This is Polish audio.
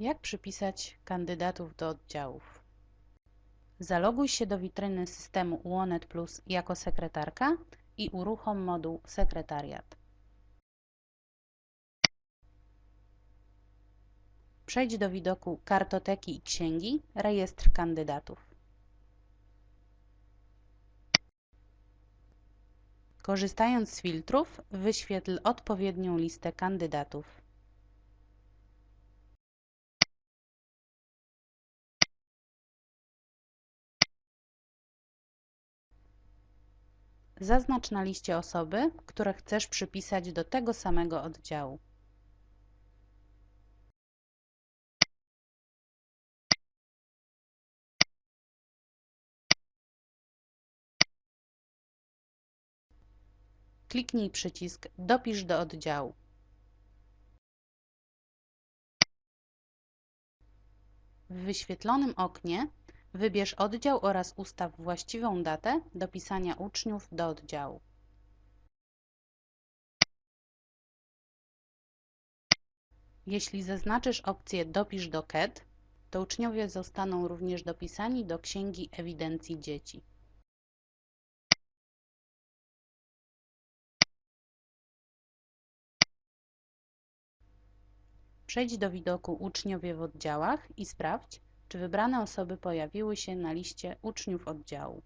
Jak przypisać kandydatów do oddziałów? Zaloguj się do witryny systemu UONET Plus jako sekretarka i uruchom moduł Sekretariat. Przejdź do widoku Kartoteki i Księgi Rejestr kandydatów. Korzystając z filtrów, wyświetl odpowiednią listę kandydatów. Zaznacz na liście osoby, które chcesz przypisać do tego samego oddziału. Kliknij przycisk Dopisz do oddziału. W wyświetlonym oknie wybierz oddział oraz ustaw właściwą datę dopisania uczniów do oddziału. Jeśli zaznaczysz opcję Dopisz do KED, to uczniowie zostaną również dopisani do Księgi Ewidencji Dzieci. Przejdź do widoku Uczniowie w oddziałach i sprawdź, czy wybrane osoby pojawiły się na liście uczniów oddziału.